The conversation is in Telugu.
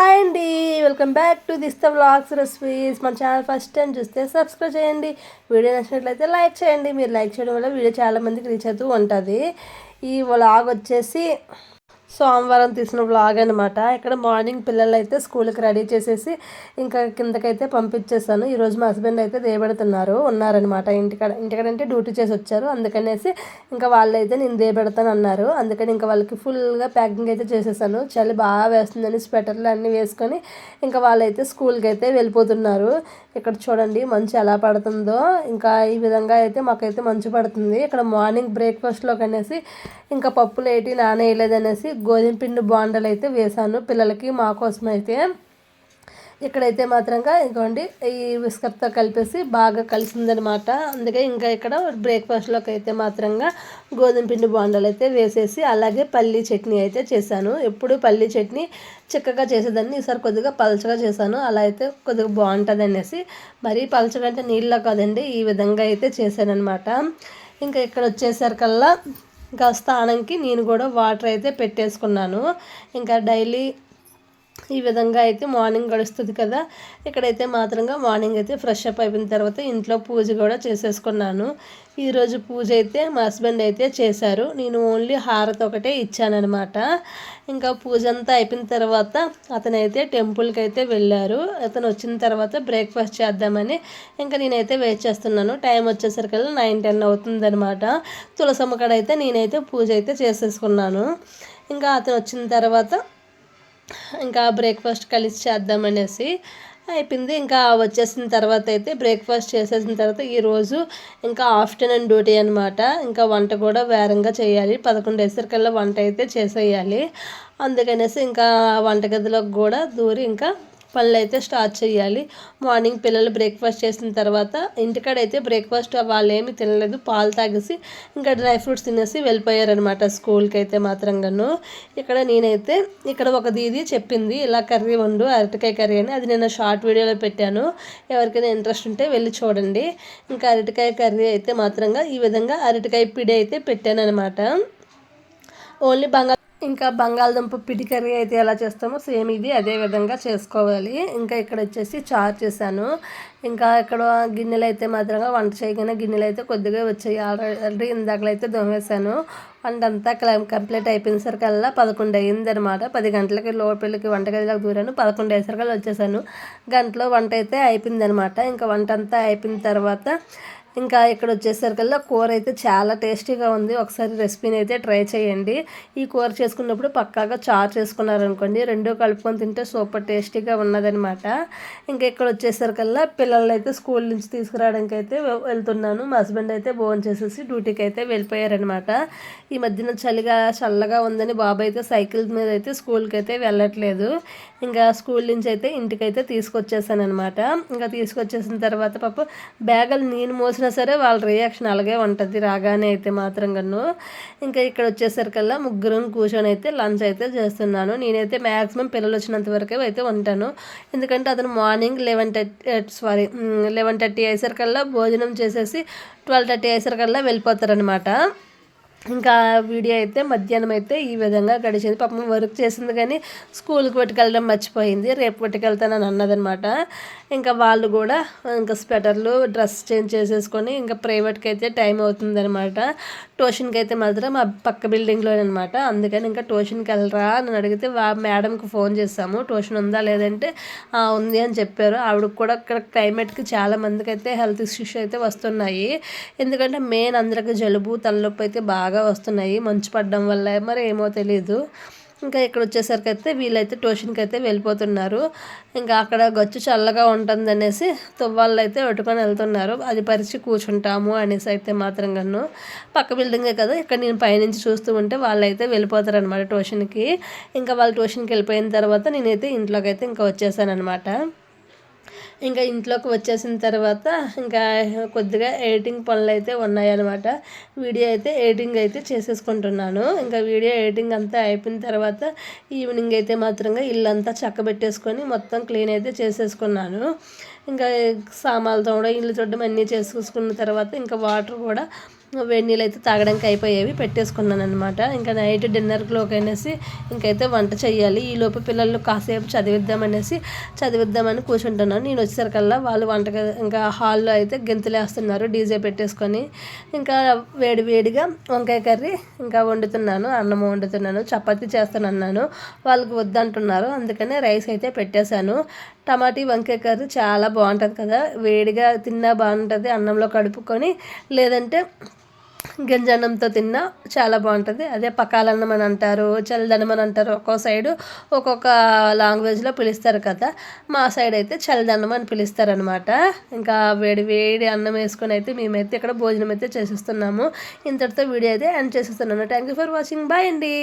హాయ్ అండి welcome back to this the vlogs recipes మన ఛానల్ ఫస్ట్ టైం చూస్తే సబ్స్క్రైబ్ చేయండి. వీడియో నచ్చినట్లయితే లైక్ చేయండి. మీరు లైక్ చేయడం వల్ల వీడియో చాలా మందికి రీచ్ అవుతూ ఉంటుంది. ఈ వ్లాగ్ వచ్చేసి సోమవారం తీసిన వ్లాగ్ అనమాట ఇక్కడ మార్నింగ్ పిల్లలు అయితే స్కూల్కి రెడీ చేసేసి ఇంకా కిందకైతే పంపించేసాను ఈరోజు మా హస్బెండ్ అయితే దేబెడుతున్నారు ఉన్నారనమాట ఇంటికాడ ఇంటికాడంటే డ్యూటీ చేసి వచ్చారు. అందుకనేసి ఇంకా వాళ్ళైతే నేను దేబెడతాను అన్నారు. అందుకని ఇంకా వాళ్ళకి ఫుల్గా ప్యాకింగ్ అయితే చేసేసాను. చలి బాగా వేస్తుందని స్వెటర్లు అన్నీ వేసుకొని ఇంకా వాళ్ళైతే స్కూల్కి అయితే వెళ్ళిపోతున్నారు. ఇక్కడ చూడండి మంచు ఎలా పడుతుందో. ఇంకా ఈ విధంగా అయితే మాకైతే మంచు పడుతుంది. ఇక్కడ మార్నింగ్ బ్రేక్ఫాస్ట్లో కనేసి ఇంకా పప్పులు ఏంటి నానేయలేదనేసి గోధుమ పిండి బాండలు అయితే వేసాను పిల్లలకి మా కోసం అయితే. ఇక్కడైతే మాత్రంగా ఇంకోండి ఈ విస్కర్తో కలిపేసి బాగా కలిసిందనమాట. అందుకే ఇంకా ఇక్కడ బ్రేక్ఫాస్ట్లోకి అయితే మాత్రంగా గోధుమ పిండి బాండలు అయితే వేసేసి అలాగే పల్లీ చట్నీ అయితే చేశాను. ఎప్పుడు పల్లీ చట్నీ చిక్కగా చేసేదాన్ని ఈసారి కొద్దిగా పలచగా చేశాను. అలా అయితే కొద్దిగా బాగుంటుంది అనేసి మరీ పలచగా అంటే నీళ్ళ కాదండి ఈ విధంగా అయితే చేశాను అనమాట ఇంకా ఇక్కడ వచ్చేసరికల్లా ఇంకా స్నానంకి నేను కూడా వాటర్ అయితే పెట్టేసుకున్నాను. ఇంకా డైలీ ఈ విధంగా అయితే మార్నింగ్ గడుస్తుంది కదా. ఇక్కడైతే మాత్రంగా మార్నింగ్ అయితే ఫ్రెష్ అప్ అయిపోయిన తర్వాత ఇంట్లో పూజ కూడా చేసేసుకున్నాను. ఈరోజు పూజ అయితే మా హస్బెండ్ అయితే చేశారు. నేను ఓన్లీ హారతి ఒకటే ఇచ్చానమాట ఇంకా పూజ అంతా అయిపోయిన తర్వాత అతనైతే టెంపుల్కి అయితే వెళ్ళారు. అతను వచ్చిన తర్వాత బ్రేక్ఫాస్ట్ చేద్దామని ఇంకా నేనైతే వెయిట్ చేస్తున్నాను. టైం వచ్చేసరికి నైన్ టెన్ అవుతుందనమాట తులసమ్మ కాడ అయితే నేనైతే పూజ అయితే చేసేసుకున్నాను. ఇంకా అతను వచ్చిన తర్వాత ఇంకా బ్రేక్ఫాస్ట్ కలిసి చేద్దామనేసి అయిపోయింది. ఇంకా వచ్చేసిన తర్వాత అయితే బ్రేక్ఫాస్ట్ చేసేసిన తర్వాత ఈరోజు ఇంకా ఆఫ్టర్నూన్ డ్యూటీ అనమాట ఇంకా వంట కూడా వేరంగా చేయాలి. పదకొండు వేసరికల్లా వంట అయితే చేసేయాలి. అందుకనేసి ఇంకా వంటగదిలోకి కూడా దూరి ఇంకా పనులు అయితే స్టార్ట్ చేయాలి. మార్నింగ్ పిల్లలు బ్రేక్ఫాస్ట్ చేసిన తర్వాత ఇంటికాడైతే బ్రేక్ఫాస్ట్ వాళ్ళు ఏమి తినలేదు. పాలు తాగేసి ఇంకా డ్రై ఫ్రూట్స్ తినేసి వెళ్ళిపోయారనమాట స్కూల్కి అయితే మాత్రంగాను. ఇక్కడ నేనైతే ఇక్కడ ఒక దీది చెప్పింది ఇలా కర్రీ వండు అరటికాయ కర్రీ అని. అది నేను షార్ట్ వీడియోలో పెట్టాను. ఎవరికైనా ఇంట్రెస్ట్ ఉంటే వెళ్ళి చూడండి. ఇంకా అరటికాయ కర్రీ అయితే మాత్రంగా ఈ విధంగా అరటికాయ పిడి అయితే పెట్టాను అనమాట ఓన్లీ బంగాళ ఇంకా బంగాళదుంప పిడికర్రీ అయితే ఎలా చేస్తామో సేమ్ ఇది అదే విధంగా చేసుకోవాలి. ఇంకా ఇక్కడ వచ్చేసి చార్ చేశాను. ఇంకా ఇక్కడ గిన్నెలు అయితే మాత్రంగా వంట చేయగానే గిన్నెలు అయితే కొద్దిగా వచ్చాయి. ఆల్రెడీ ఇందాకలో అయితే దొంగేశాను. వంట అంతా కంప్లీట్ అయిపోయినసరికల్లా పదకొండు అయింది అనమాట పది గంటలకి లోపలికి వంటగదిలోకి దూరాను. పదకొండు అయ్యేసరికల్లా వచ్చేసాను. గంటలో వంట అయితే అయిపోయింది అనమాట ఇంకా వంట అంతా అయిపోయిన తర్వాత ఇంకా ఇక్కడ వచ్చేసరికల్లా కూర అయితే చాలా టేస్టీగా ఉంది. ఒకసారి రెసిపీని అయితే ట్రై చేయండి. ఈ కూర చేసుకున్నప్పుడు పక్కాగా చారు చేసుకున్నారనుకోండి రెండో కలుపుకొని తింటే సూపర్ టేస్టీగా ఉన్నదనమాట ఇంకా ఇక్కడ వచ్చేసరికల్లా పిల్లలు అయితే స్కూల్ నుంచి తీసుకురావడానికి అయితే వెళ్తున్నాను. మా హస్బెండ్ అయితే భోజనం చేసేసి డ్యూటీకి అయితే వెళ్ళిపోయారనమాట ఈ మధ్యన చలిగా చల్లగా ఉందని బాబు అయితే సైకిల్ మీద అయితే స్కూల్కి అయితే వెళ్ళట్లేదు. ఇంకా స్కూల్ నుంచి అయితే ఇంటికైతే తీసుకొచ్చేసాను అనమాట ఇంకా తీసుకొచ్చేసిన తర్వాత పాప బ్యాగులు నేను చేసినా సరే వాళ్ళ రియాక్షన్ అలాగే ఉంటుంది. రాగానే అయితే మాత్రం కన్ను. ఇంకా ఇక్కడ వచ్చేసరికల్లా ముగ్గురం కూర్చొని అయితే లంచ్ అయితే చేస్తున్నాను. నేనైతే మ్యాక్సిమం పిల్లలు వచ్చినంత వరకే అయితే ఉంటాను. ఎందుకంటే అతను morning eleven thirty sorry eleven thirty అయ్యేసరికల్లా భోజనం చేసేసి ట్వెల్వ్ థర్టీ అయ్యేసరికల్లా వెళ్ళిపోతారనమాట ఇంకా వీడియో అయితే మధ్యాహ్నం అయితే ఈ విధంగా గడిచింది. పాపం వర్క్ చేసింది కానీ స్కూల్కి పట్టుకెళ్ళడం మర్చిపోయింది. రేపు పట్టుకెళ్తానని అన్నదనమాట ఇంకా వాళ్ళు కూడా ఇంకా స్వెటర్లు డ్రెస్ చేంజ్ చేసేసుకొని ఇంకా ప్రైవేట్కి అయితే టైం అవుతుందనమాట ట్యూషన్కి అయితే మాత్రం మా పక్క బిల్డింగ్లోనమాట అందుకని ఇంకా ట్యూషన్కి వెళ్ళరా అని అడిగితే వా మేడంకి ఫోన్ చేసాము ట్యూషన్ ఉందా లేదంటే ఉంది అని చెప్పారు. ఆవిడకి కూడా అక్కడ క్లైమేట్కి చాలా మందికి అయితే హెల్త్ ఇష్యూస్ అయితే వస్తున్నాయి. ఎందుకంటే మెయిన్ అందరికీ జలుబు తలనొప్పి అయితే బాగా బాగా వస్తున్నాయి మంచు పడడం వల్ల మరి ఏమో తెలీదు. ఇంకా ఇక్కడ వచ్చేసరికి అయితే వీళ్ళైతే ట్యూషన్కి అయితే వెళ్ళిపోతున్నారు. ఇంకా అక్కడ గచ్చు చల్లగా ఉంటుంది అనేసి తువ్వాళ్ళు అయితే పెట్టుకొని వెళ్తున్నారు. అది పరిచి కూర్చుంటాము అనేసి అయితే మాత్రం కన్ను. పక్క బిల్డింగే కదా ఇక్కడ నేను పైనుంచి చూస్తూ ఉంటే వాళ్ళు అయితే వెళ్ళిపోతారు అనమాట ట్యూషన్కి. ఇంకా వాళ్ళు ట్యూషన్కి వెళ్ళిపోయిన తర్వాత నేనైతే ఇంట్లోకి అయితే ఇంకా వచ్చేసాను అనమాట ఇంకా ఇంట్లోకి వచ్చేసిన తర్వాత ఇంకా కొద్దిగా ఎడిటింగ్ పనులు అయితే ఉన్నాయన్నమాట. వీడియో అయితే ఎడిటింగ్ అయితే చేసేసుకుంటున్నాను. ఇంకా వీడియో ఎడిటింగ్ అంతా అయిపోయిన తర్వాత ఈవినింగ్ అయితే మాత్రంగా ఇల్లంతా చక్కబెట్టేసుకొని మొత్తం క్లీన్ అయితే చేసేసుకున్నాను. ఇంకా సామాన్లతో కూడా ఇల్లు చూడడం అన్నీ చేసుకున్న తర్వాత ఇంకా వాటర్ కూడా వేడి నీళ్ళు అయితే తాగడానికి అయిపోయేవి పెట్టేసుకున్నాను అనమాట ఇంకా నైట్ డిన్నర్లోకి అనేసి ఇంకైతే వంట చేయాలి ఈ పిల్లలు కాసేపు చదివిద్దామనేసి చదివిద్దామని కూర్చుంటున్నాను. నేను వచ్చేసరికల్లా వాళ్ళు వంట ఇంకా హాల్లో అయితే గెంతులేస్తున్నారు డీజే పెట్టేసుకొని. ఇంకా వేడి వేడిగా వంకాయ కర్రీ ఇంకా వండుతున్నాను. అన్నం వండుతున్నాను. చపాతీ చేస్తానన్నాను. వాళ్ళకి వద్దంటున్నారు. అందుకనే రైస్ అయితే పెట్టేశాను. టమాటీ వంకాయ కర్రీ చాలా బాగుంటుంది కదా. వేడిగా తిన్నా బాగుంటుంది. అన్నంలో కడుపుకొని లేదంటే గింజన్నంతో తిన్నా చాలా బాగుంటుంది. అదే పకాలన్నం అని అంటారు చల్లదనం అని అంటారు. ఒక్కో సైడు ఒక్కొక్క లాంగ్వేజ్లో పిలుస్తారు కదా. మా సైడ్ అయితే చల్లదన్నం అని పిలుస్తారు అనమాట ఇంకా వేడి వేడి అన్నం వేసుకొని అయితే మేమైతే ఇక్కడ భోజనం అయితే చేసేస్తున్నాము. ఇంతటితో వీడియో అయితే ఎండ్ చేసేస్తున్నాను. Thank you for watching bye అండి.